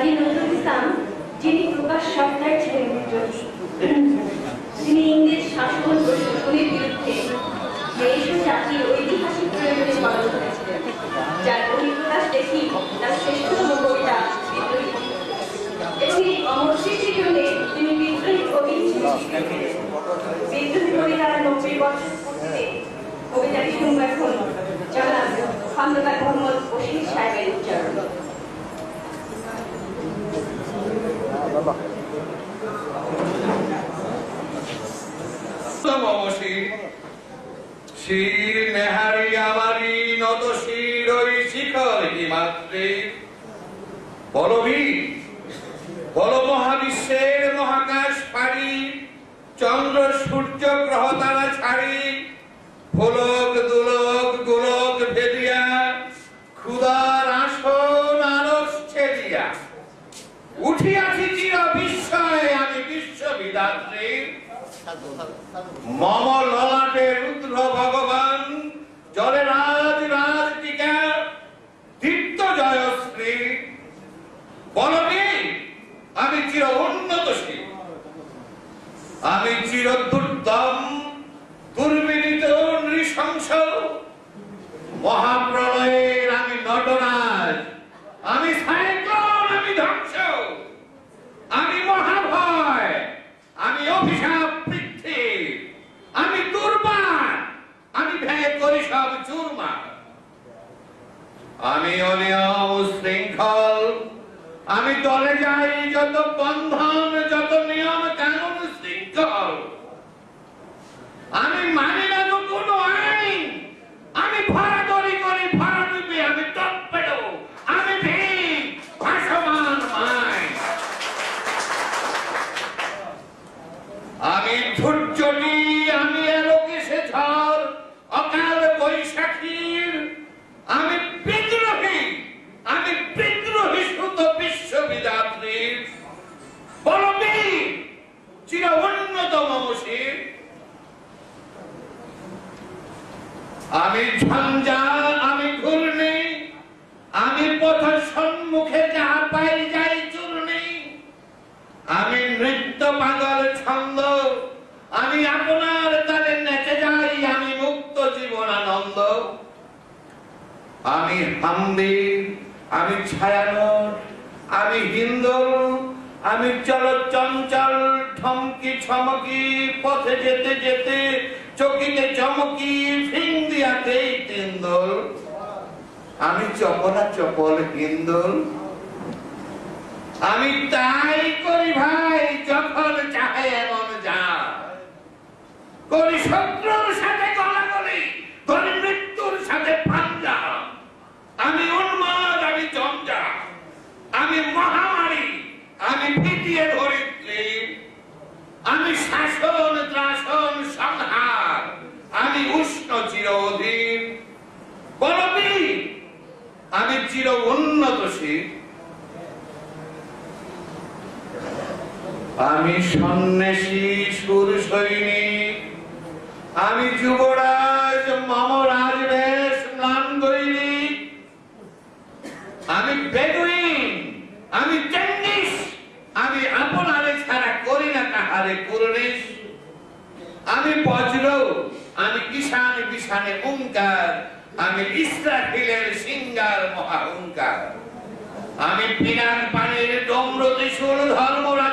কাজী নজরুল ইসলাম, যিনি প্রকাশ সপ্তাহে ছিলেন তিনি ইংরেজ শাসন শোষণের বিরুদ্ধে দেশ ও জাতির ঐতিহাসিক প্রয়োজনে পালন করেছিলেন, যার বহিঃপ্রকাশ দেখি তার শ্রেষ্ঠতম কবিতা বিদ্রোহী। এবং অমর সৃষ্টির জন্য তিনি বিদ্রোহী কবি। বিদ্রোহী কবিতার নব্বই বছর কবিতাটি শুনব এখন জনাব খন্দকার মোহাম্মদ বশির সাহেবের উচ্চারণ। শির নেহারি আমারি নত শির ওই শিখর হিমাত্রে বলবি বল মহাবিশ্বের মহাকাশ পাড়ি, চন্দ্র সূর্য গ্রহ তারা ছাড়ি। ফুলক দুলক, গোলক ভেদিয়া ক্ষুদার আসন আরস ছেদিয়া। উঠিয়াছি চির বিস্ময়ে, আমি বিশ্ববিদাত্রী মম ললাটে রুদ্র ভগবান জলে রাজ রাজ টিকা দীপ্ত জয়শ্রী বলবি আমি চির উন্নতশীল আমি চির দুর্দম দুর্বিনীত নৃশংস মহাপ্রলয়ের আমি নটরাজ আমি সাইক্লোন আমি ধ্বংস আমি মহাভয় আমি অভিশাপ পৃথ্বী আমি দুর্বার আমি ভেদ করি সব চুরমা আমি অনিয়ম শৃঙ্খল। আমি দলে যাই যত বন্ধন যত নিয়ম কানুন শৃঙ্খল। আমি মানি আমি নৃত্য পাগল ছন্দ। আমি আপনার তালে নেচে যাই, আমি মুক্ত জীবন আনন্দ আমি হাম্বি, আমি ছায়ানট, আমি হিন্দু, আমি চল চঞ্চল, ঠমকি ছমকি, পথে যেতে যেতে, চকিতে চমকি ফিং দিয়াতে তিন্দল। আমি চপলা চপল হিন্দুল। আমি তাই করি ভাই, যখন চাহে এমন যা করি শত্রুর সাথে গলাগলি, করি করি মৃত্যুর সাথে পাঞ্জা। আমি উন্মাদ, আমি জঞ্জা। আমি মহামারী, আমি পিটিয়ে ধরিত্রী। আমি শাসন, ত্রাসন, সংহার। আমি উষ্ণ চির অধীন আমি চির উন্নতশীল আমি সন্ন্যাসী সুর সৈনিক আমি যুবরাজ মম রাজবেশ ম্লান গৈরিক আমি বেদুইন, আমি চেঙ্গিস আমি আপনারে ছাড়া করি না কাহারে কুরনিস আমি বজ্র, আমি কিষান বিশানে ওঙ্কার আমি ইসরাফিলের সিঙ্গার মহাহংকার আমি পিনাক পানির ডম্র ত্রিশূল ধর্মরাজের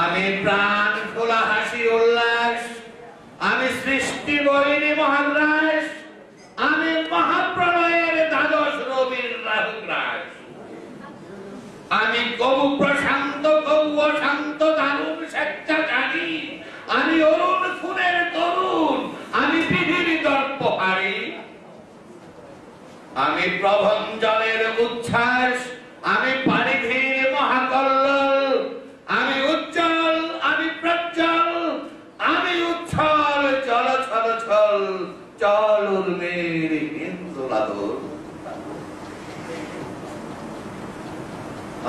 আমি প্রাণ খোলা হাসি উল্লাস, আমি সৃষ্টি বৈরী মহাগ্রাস আমি মহাপ্রলয়ের দ্বাদশ রবির রাহুগ্রাস। আমি কবু প্রশান্ত, কবু অশান্ত, দারুণ স্বেচ্ছাচারী আমি অরুণ খুনের তরুণ, আমি বিধির দর্পহারী। আমি প্রভঞ্জনের উচ্ছ্বাস, আমি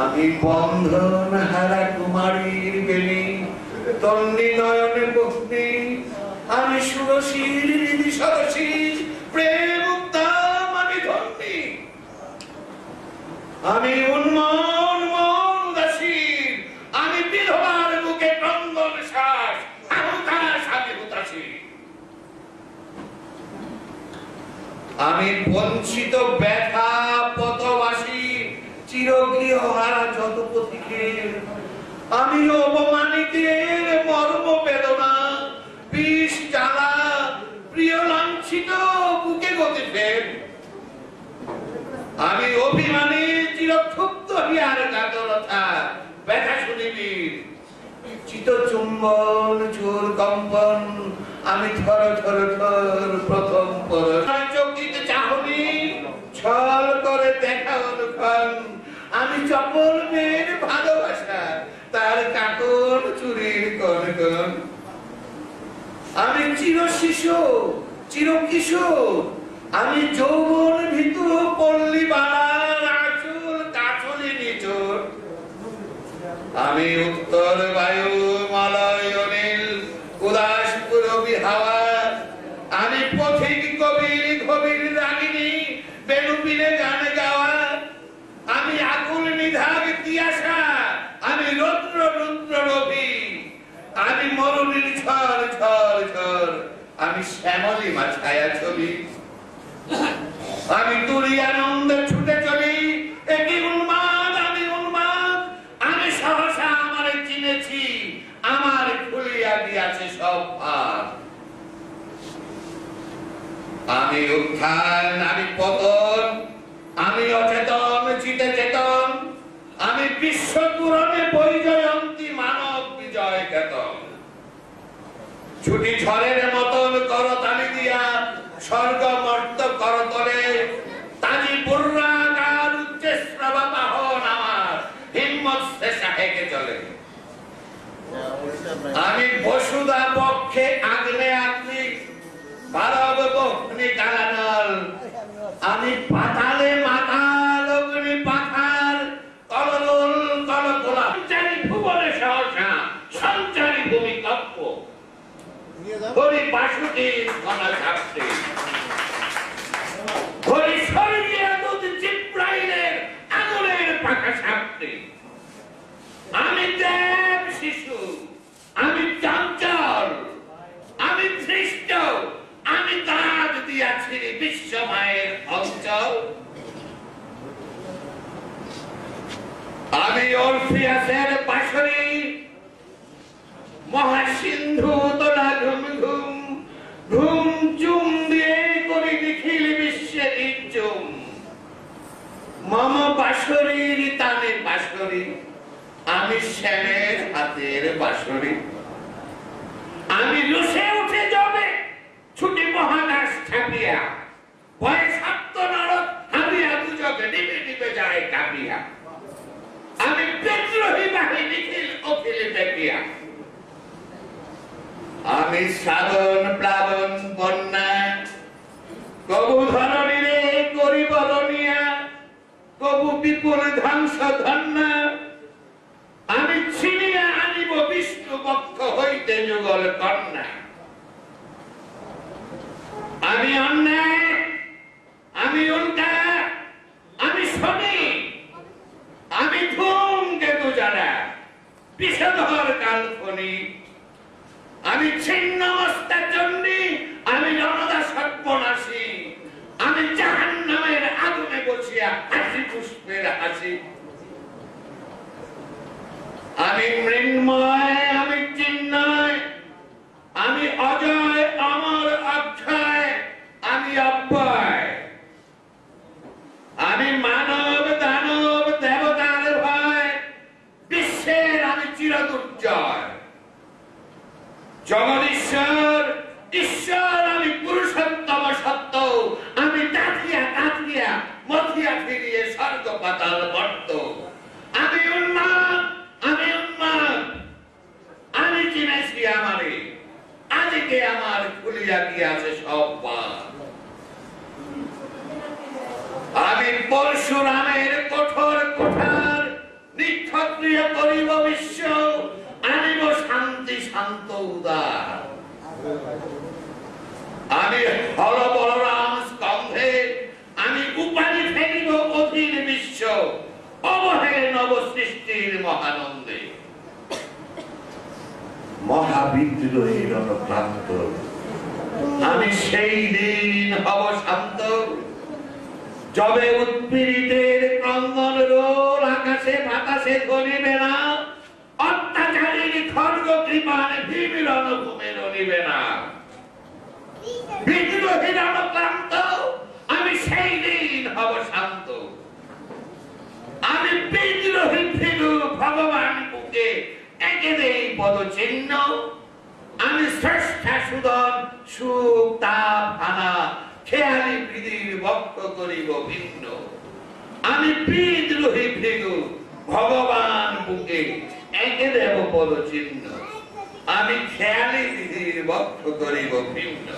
আমি বন্ধন হারা কুমারীর বেলি তন্নি নয়নে পত্নী আমি সুরশীল নিধি সরসীল প্রেম উত্তাম আমি ধন্যী। আমি উন্মন মন দাসীর, আমি বিধবার বুকে ক্রন্দন শ্বাস আহুতাস আমি হুতাসী আমি বঞ্চিত ব্যথা পথবাসী আমি অপমানিতের মর্ম বেদনা, বিষ জ্বালা, প্রিয় লাঞ্ছিত বুকে গতি আমি অভিমানে চিরক্ষুব্ধ হিয়ার কাতরতা ব্যথা শুনিবি চিত চুম্বন ঝোর কম্পন, আমি থর থর থর প্রথম পর চকিত চাহনি ছল করে দেখা অনুক্ষণ আমি চপল মেয়ের ভালোবাসা, তার কাকন চুরির কন কন আমি চির শিশু, চির কিশোর, আমি যৌবন ভিতু পল্লী বালার আচুল কাছলে নিচর। আমি উত্তর বায়ু আমি মরুনীর ঝড় ঝড় ঝড়। আমি শ্যামলী মা ছায়া ছবি আমি তুরি আনন্দে ছুটে চলি। একই উন্মাদ, আমি উন্মাদ। আমি সহসা আমার চিনেছি। আমার খুলিয়া দিয়াছে সব ভাব আমি উত্থান, আমি পতন। আমি অচেতন, চিতে চেতন। আমি বিশ্ব পুরনে ছুটি ঝড়ের মতন করতালি দিয়া স্বর্গ মর্ত উচ্চেশ্রবা বাহন আমার, হিম্মত শেষা হেঁকে চলে। আমি বসুদা পক্ষে আগ্নে বারব বহনি কালানল আমি পাতালে হরি বাসুদেব কলা ছাপতে হরি স্বর্গীয় দুধ জিব্রাইলের আগুনের পাখা ছাপতে আমি দেব শিশু আমি চঞ্চল আমি ধৃষ্ট আমি দাঁত দিয়াছি বিশ্ব মায়ের অঞ্চল আমি অরফিয়াসের পাশরি মহাসিন্ধু তোলা ঘুম ঘুম ঘুম চুম দিয়ে করি নিখিল বিশ্বে নির্জুম মম বাসরীর তানে বাসরি আমি শ্যামের হাতের বাসরি আমি লুসে উঠে যাবে ছুটি মহাকাশ ছাপিয়া, ভয়ে সপ্ত নরক হাবিয়া দুজকে ডিবে ডিবে যায় কাঁপিয়া। আমি বিদ্রোহী বাহিনী নিখিল অখিল দেখিয়া। আমি শ্রাবণ প্লাবন বিপুল ধ্বংস ধন্য আমি ছিনিয়া আনিব বিষ্ণু পক্ষ হইতে যুগল কন্যা। আমি অন্যায় আমি উল্টা, আমি শনি, আমি ধূম কেতু যারা বিষধর কালফনি আমি ছিন্ন মস্তার চণ্ডী হাসি আমি মৃন্ময় আমি চিন্ময় আমি অজয় অমর অক্ষয় আমি অব্যয় বিশাল গর্ত। আমি উন্মাদ আমি উন্মাদ আমি চিনাইছি আমারে? আজকে আমার খুলিয়া গিয়াছে সব বাদ আমি পরশুরামের কঠোর কোঠার নিক্ষত্রিয় করিব বিশ্ব। আনিব শান্তি, শান্ত, উদার। আমি হল বলরাম অবহেলে নব সৃষ্টির মহানন্দে মহাবিদ্রোহী রণক্রান্ত। আমি সেই দিন হব শান্ত। যবে উৎপীড়িতের ক্রন্দন রোল আকাশে, বাতাসে ধরিবে না। অত্যাচারীর খড়গ কৃপান ভীম রণভূমে রলিবে না। বিদ্রোহী রণক্রান্ত আমি সেই দিন হব শান্ত আমি বিদ্রোহী ফিরু ভগবান বুকে একে দেই পদচিহ্ন। আমি শ্রেষ্ঠা সুদন, সুখ, তাপ, হানা, খেয়ালি পৃথিবীর বক্ষ করিব ভিন্ন। আমি বিদ্রোহী ফিরু ভগবান বুকে একে দেব পদচিহ্ন। আমি খেয়ালি পৃথিবীর বক্ষ করিব ভিন্ন।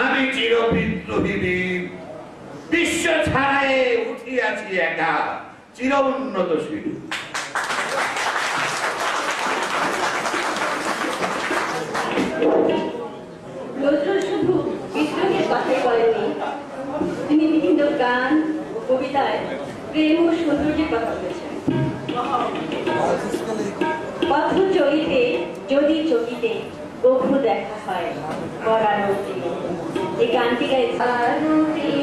আমি চির বিদ্রোহী বীর, বিশ্ব ছাড়াই উঠিয়াছি একা চির উন্নতশীল নজরুল গান ও কবিতায় প্রেম ও সৌন্দর্যের কথা বলেছেন পথ চলিতে, যদি চকিতে গভু দেখা হয় করার এই গানটি গাইছে